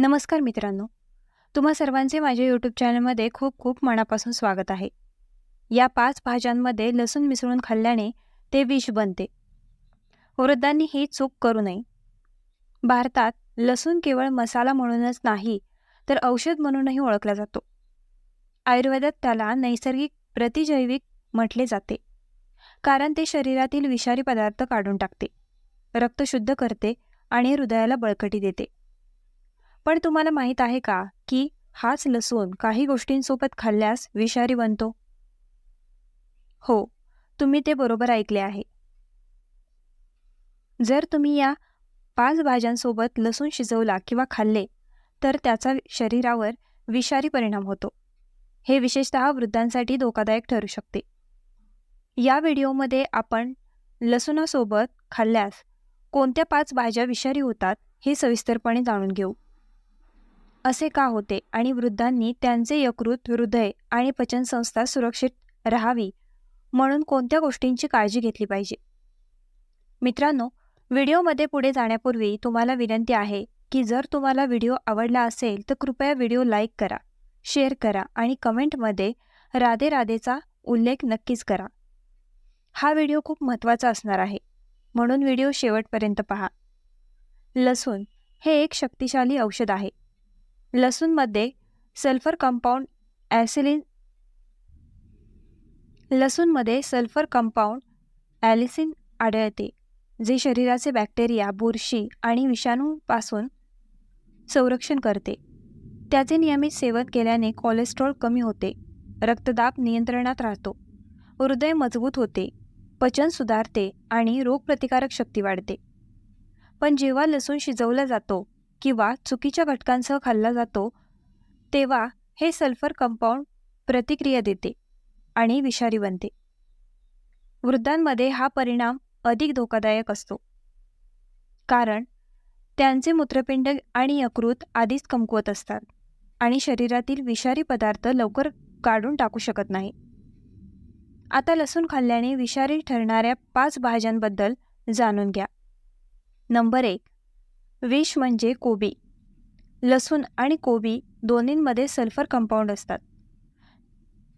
नमस्कार मित्रांनो. तुम्हा सर्वांचे माझ्या यूट्यूब चॅनलमध्ये खूप खूप मनापासून स्वागत आहे. या पाच भाज्यांमध्ये लसूण मिसळून खाल्ल्याने ते विष बनते. वृद्धांनी ही चूक करू नये. भारतात लसूण केवळ मसाला म्हणूनच नाही तर औषध म्हणूनही ओळखला जातो. आयुर्वेदात त्याला नैसर्गिक प्रतिजैविक म्हटले जाते कारण ते शरीरातील विषारी पदार्थ काढून टाकते रक्त शुद्ध करते आणि हृदयाला बळकटी देते. पण तुम्हाला माहीत आहे का की हाच लसूण काही गोष्टींसोबत खाल्ल्यास विषारी बनतो? हो तुम्ही ते बरोबर ऐकले आहे. जर तुम्ही या पाच भाज्यांसोबत लसूण शिजवला किंवा खाल्ले तर त्याचा शरीरावर विषारी परिणाम होतो. हे विशेषतः वृद्धांसाठी धोकादायक ठरू शकते. या व्हिडिओमध्ये आपण लसूणासोबत खाल्ल्यास कोणत्या पाच भाज्या विषारी होतात हे सविस्तरपणे जाणून घेऊ. असे का होते? आणि वृद्धांनी त्यांचे यकृत हृदय आणि पचनसंस्था सुरक्षित राहावी म्हणून कोणत्या गोष्टींची काळजी घेतली पाहिजे? मित्रांनो व्हिडिओमध्ये पुढे जाण्यापूर्वी तुम्हाला विनंती आहे की जर तुम्हाला व्हिडिओ आवडला असेल तर कृपया व्हिडिओ लाईक करा शेअर करा आणि कमेंटमध्ये राधे राधेचा उल्लेख नक्कीच करा. हा व्हिडिओ खूप महत्त्वाचा असणार आहे म्हणून व्हिडिओ शेवटपर्यंत पहा. लसूण हे एक शक्तिशाली औषध आहे. लसूणमध्ये सल्फर कंपाऊंड ॲसिलिन लसूणमध्ये सल्फर कंपाऊंड ॲलिसिन आढळते जे शरीराचे बॅक्टेरिया बुरशी आणि विषाणूपासून संरक्षण करते. त्याचे नियमित सेवन केल्याने कोलेस्ट्रॉल कमी होते रक्तदाब नियंत्रणात राहतो हृदय मजबूत होते पचन सुधारते आणि रोगप्रतिकारक शक्ती वाढते. पण जेव्हा लसूण शिजवला जातो किंवा चुकीच्या घटकांसह खाल्ला जातो तेव्हा हे सल्फर कंपाऊंड प्रतिक्रिया देते आणि विषारी बनते. वृद्धांमध्ये हा परिणाम अधिक धोकादायक असतो. कारण त्यांचे मूत्रपिंड आणि यकृत आधीच कमकुवत असतात आणि शरीरातील विषारी पदार्थ लवकर काढून टाकू शकत नाही. आता लसूण खाल्ल्याने विषारी ठरणाऱ्या पाच भाज्यांबद्दल जाणून घ्या. नंबर एक विष म्हणजे कोबी. लसूण आणि कोबी दोन्हींमध्ये सल्फर कंपाऊंड असतात.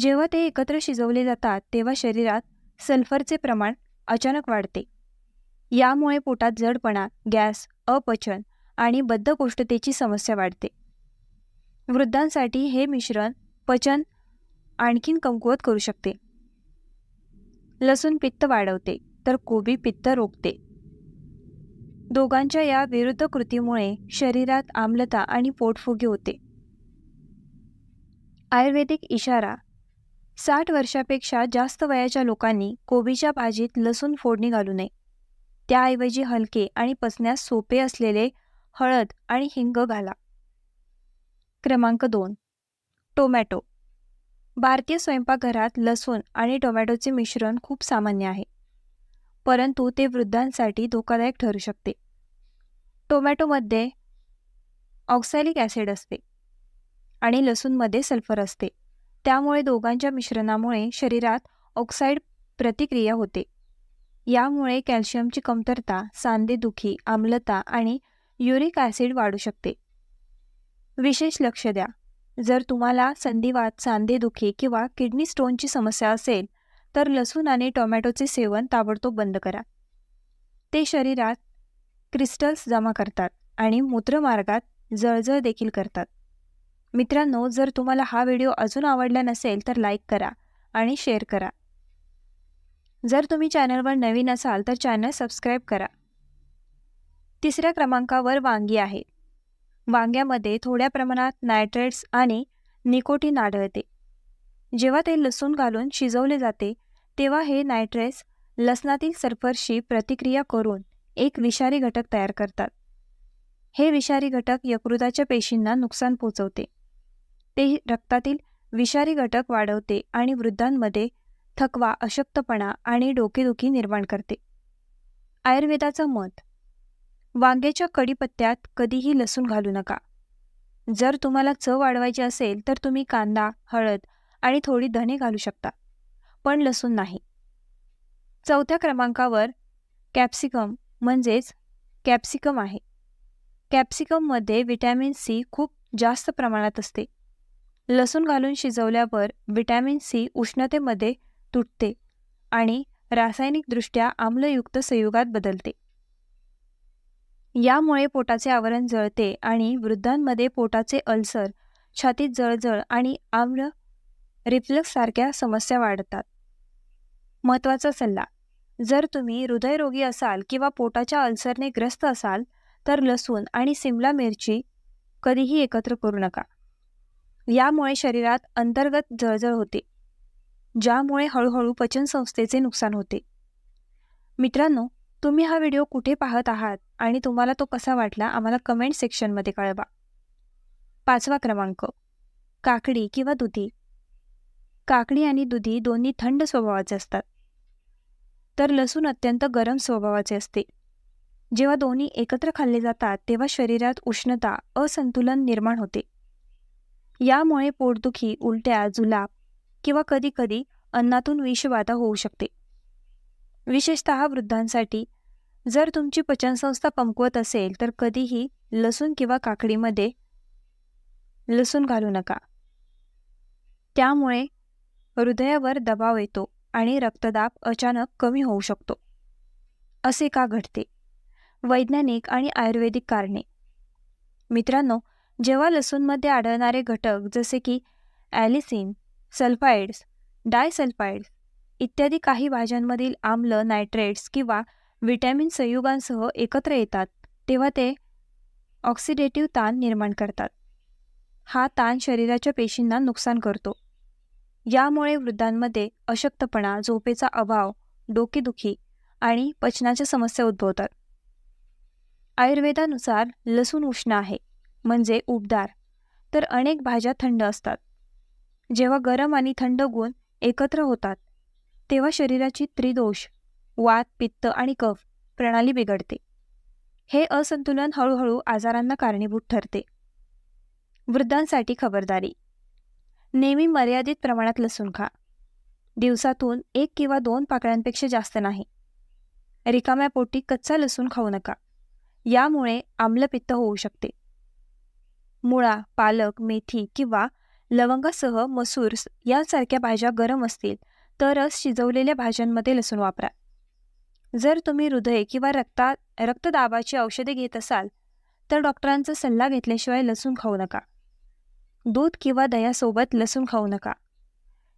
जेव्हा ते एकत्र शिजवले जातात तेव्हा शरीरात सल्फरचे प्रमाण अचानक वाढते. यामुळे पोटात जडपणा गॅस अपचन आणि बद्धकोष्ठतेची समस्या वाढते. वृद्धांसाठी हे मिश्रण पचन आणखीन कमकुवत करू शकते. लसूण पित्त वाढवते तर कोबी पित्त रोखते. दोघांच्या या विरुद्ध कृतीमुळे शरीरात आम्लता आणि पोटफुगी होते. आयुर्वेदिक इशारा साठ वर्षापेक्षा जास्त वयाच्या लोकांनी कोबीच्या भाजीत लसूण फोडणी घालू नये. त्याऐवजी हलके आणि पचण्यास सोपे असलेले हळद आणि हिंग घाला. क्रमांक दोन टोमॅटो. भारतीय स्वयंपाकघरात लसूण आणि टोमॅटोचे मिश्रण खूप सामान्य आहे. परंतु ते वृद्धांसाठी धोकादायक ठरू शकते. टोमॅटोमध्ये ऑक्सॅलिक ॲसिड असते आणि लसूणमध्ये सल्फर असते. त्यामुळे दोघांच्या मिश्रणामुळे शरीरात ऑक्साईड प्रतिक्रिया होते. यामुळे कॅल्शियमची कमतरता सांधेदुखी आम्लता आणि युरिक ॲसिड वाढू शकते. विशेष लक्ष द्या. जर तुम्हाला संधिवात सांधेदुखी किंवा किडनी स्टोनची समस्या असेल तर लसूण आणि टोमॅटोचे सेवन ताबडतोब बंद करा. ते शरीरात क्रिस्टल्स जमा करतात आणि मूत्रमार्गात जळजळ देखील करतात. मित्रांनो जर तुम्हाला हा व्हिडिओ अजून आवडला नसेल तर लाईक करा आणि शेअर करा. जर तुम्ही चॅनलवर नवीन असाल तर चॅनल सबस्क्राईब करा. तिसऱ्या क्रमांकावर वांगी आहे. वांग्यामध्ये थोड्या प्रमाणात नायट्रेट्स आणि निकोटीन आढळते. जेव्हा ते लसूण घालून शिजवले जाते तेव्हा हे नायट्रेट्स लसणातील सल्फरशी प्रतिक्रिया करून एक विषारी घटक तयार करतात. हे विषारी घटक यकृताच्या पेशींना नुकसान पोचवते. ते रक्तातील विषारी घटक वाढवते आणि वृद्धांमध्ये थकवा अशक्तपणा आणि डोकेदुखी निर्माण करते. आयुर्वेदाचं मत वांग्याच्या कढीपत्त्यात कधीही लसूण घालू नका. जर तुम्हाला चव वाढवायची असेल तर तुम्ही कांदा हळद आणि थोडी धणे घालू शकता. पण लसूण नाही. चौथ्या क्रमांकावर कॅप्सिकम म्हणजेच कॅप्सिकम आहे. कॅप्सिकममध्ये व्हिटॅमिन सी खूप जास्त प्रमाणात असते. लसूण घालून शिजवल्यावर व्हिटॅमिन सी उष्णतेमध्ये तुटते आणि रासायनिकदृष्ट्या आम्लयुक्त संयुगात बदलते. यामुळे पोटाचे आवरण जळते आणि वृद्धांमध्ये पोटाचे अल्सर छातीत जळजळ आणि आम्ल रिफ्लक्ससारख्या समस्या वाढतात. महत्त्वाचा सल्ला. जर तुम्ही हृदयरोगी असाल किंवा पोटाच्या अल्सरने ग्रस्त असाल तर लसूण आणि सिमला मिरची कधीही एकत्र करू नका. यामुळे शरीरात अंतर्गत जळजळ होते ज्यामुळे हळूहळू पचनसंस्थेचे नुकसान होते. मित्रांनो तुम्ही हा व्हिडिओ कुठे पाहत आहात आणि तुम्हाला तो कसा वाटला आम्हाला कमेंट सेक्शनमध्ये कळवा. पाचवा क्रमांक काकडी किंवा दुधी. काकडी आणि दुधी दोन्ही थंड स्वभावाचे असतात. तर लसूण अत्यंत गरम स्वभावाचे असते. जेव्हा दोन्ही एकत्र खाल्ले जातात तेव्हा शरीरात उष्णता असंतुलन निर्माण होते. यामुळे पोटदुखी उलट्या जुलाब किंवा कधीकधी अन्नातून विषबाधा होऊ शकते. विशेषत वृद्धांसाठी जर तुमची पचनसंस्था कमकुवत असेल तर कधीही लसूण किंवा काकडीमध्ये लसूण घालू नका. त्यामुळे हृदयावर दबाव येतो. आणि रक्तदाब अचानक कमी होऊ शकतो. असे का घडते? वैज्ञानिक आणि आयुर्वेदिक कारणे. मित्रांनो जेव्हा लसूणमध्ये आढळणारे घटक जसे की ॲलिसिन सल्फाइड्स डायसल्फाइड्स इत्यादी काही भाज्यांमधील आम्ल नायट्रेट्स किंवा व्हिटॅमिन संयुगांसह एकत्र येतात तेव्हा ते ऑक्सिडेटिव्ह ताण निर्माण करतात. हा ताण शरीराच्या पेशींना नुकसान करतो. यामुळे वृद्धांमध्ये अशक्तपणा झोपेचा अभाव डोकेदुखी आणि पचनाच्या समस्या उद्भवतात. आयुर्वेदानुसार लसूण उष्ण आहे म्हणजे उबदार तर अनेक भाज्या थंड असतात. जेव्हा गरम आणि थंड गुण एकत्र होतात तेव्हा शरीराची त्रिदोष वात पित्त आणि कफ प्रणाली बिघडते. हे असंतुलन हळूहळू आजारांना कारणीभूत ठरते. वृद्धांसाठी खबरदारी. नेहमी मर्यादित प्रमाणात लसूण खा. दिवसातून एक किंवा दोन पाकळ्यांपेक्षा जास्त नाही. रिकाम्या पोटी कच्चा लसूण खाऊ नका. यामुळे आम्लपित्त होऊ शकते. मुळा पालक मेथी किंवा लवंगासह मसूर यांसारख्या भाज्या गरम असतील तरच शिजवलेल्या भाज्यांमध्ये लसूण वापरा. जर तुम्ही हृदय किंवा रक्ता रक्तदाबाची औषधे घेत असाल तर डॉक्टरांचा सल्ला घेतल्याशिवाय लसूण खाऊ नका. दूध किंवा दह्यासोबत लसूण खाऊ नका.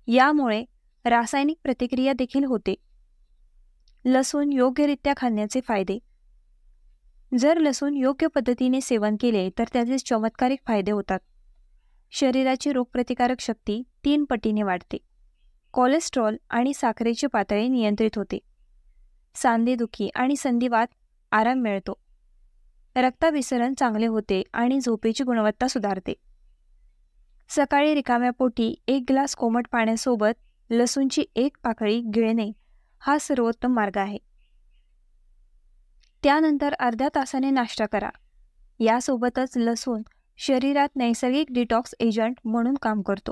यामुळे रासायनिक प्रतिक्रिया देखील होते. लसूण योग्यरित्या खाण्याचे फायदे. जर लसूण योग्य पद्धतीने सेवन केले तर त्याचे चमत्कारिक फायदे होतात. शरीराची रोगप्रतिकारक शक्ती तीन पटीने वाढते. कोलेस्ट्रॉल आणि साखरेची पातळी नियंत्रित होते. सांधेदुखी आणि संधिवात आराम मिळतो. रक्ताभिसरण चांगले होते आणि झोपेची गुणवत्ता सुधारते. सकाळी रिकाम्या पोटी एक ग्लास कोमट पाण्यासोबत लसूणची एक पाकळी गिळणे हा सर्वोत्तम मार्ग आहे. त्यानंतर अर्ध्या तासाने नाश्ता करा. यासोबतच लसूण शरीरात नैसर्गिक डिटॉक्स एजंट म्हणून काम करतो.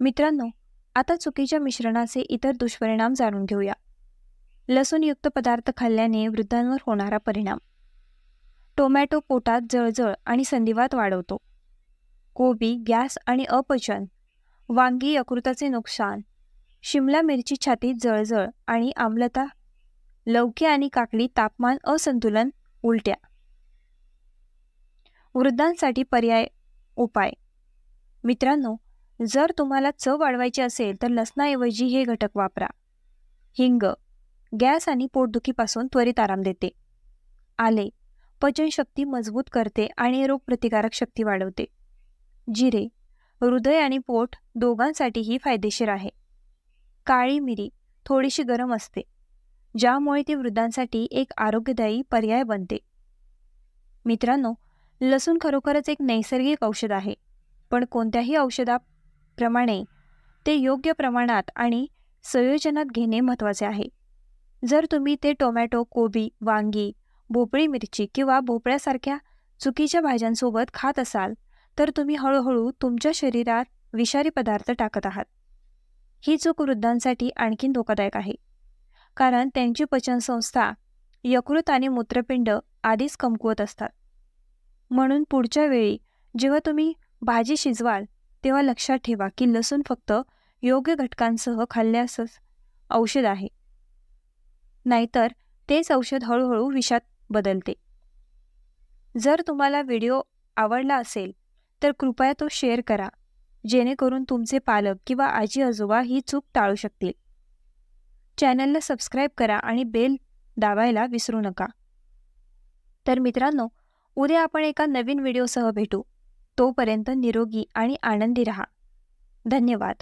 मित्रांनो आता चुकीच्या मिश्रणाचे इतर दुष्परिणाम जाणून घेऊया. लसूणयुक्त पदार्थ खाल्ल्याने वृद्धांवर होणारा परिणाम. टोमॅटो पोटात जळजळ आणि संधिवात वाढवतो कोबी गॅस आणि अपचन. वांगी यकृताचे नुकसान. शिमला मिरची छातीत जळजळ आणि आम्लता. लवके आणि काकडी तापमान असंतुलन उलट्या. वृद्धांसाठी पर्याय उपाय. मित्रांनो जर तुम्हाला चव वाढवायची असेल तर लसणाऐवजी हे घटक वापरा. हिंग. गॅस आणि पोटदुखीपासून त्वरित आराम देते. आले. पचनशक्ती मजबूत करते आणि रोगप्रतिकारक शक्ती वाढवते. जिरे हृदय आणि पोट दोघांसाठीही फायदेशीर आहे. काळी मिरी थोडीशी गरम असते ज्यामुळे ती वृद्धांसाठी एक आरोग्यदायी पर्याय बनते. मित्रांनो लसूण खरोखरच एक नैसर्गिक औषध आहे पण कोणत्याही औषधाप्रमाणे ते योग्य प्रमाणात आणि संयोजनात घेणे महत्त्वाचे आहे. जर तुम्ही ते टोमॅटो कोबी वांगी भोपळी मिरची किंवा भोपळ्यासारख्या चुकीच्या भाज्यांसोबत खात असाल तर तुम्ही हळूहळू तुमच्या शरीरात विषारी पदार्थ टाकत आहात. ही चूक वृद्धांसाठी आणखीन धोकादायक आहे. कारण त्यांची पचनसंस्था यकृत आणि मूत्रपिंड आधीच कमकुवत असतात. म्हणून पुढच्या वेळी जेव्हा तुम्ही भाजी शिजवाल तेव्हा लक्षात ठेवा की लसूण फक्त योग्य घटकांसह खाल्ल्यासच औषध आहे. नाहीतर तेच औषध हळूहळू विषात बदलते. जर तुम्हाला व्हिडिओ आवडला असेल तर कृपया तो शेअर करा. जेणेकरून तुमचे पालक किंवा आजी आजोबा ही चूक टाळू शकतील. चॅनलला सबस्क्राईब करा आणि बेल दाबायला विसरू नका. तर मित्रांनो उद्या आपण एका नवीन व्हिडिओसह भेटू. तोपर्यंत निरोगी आणि आनंदी रहा. धन्यवाद.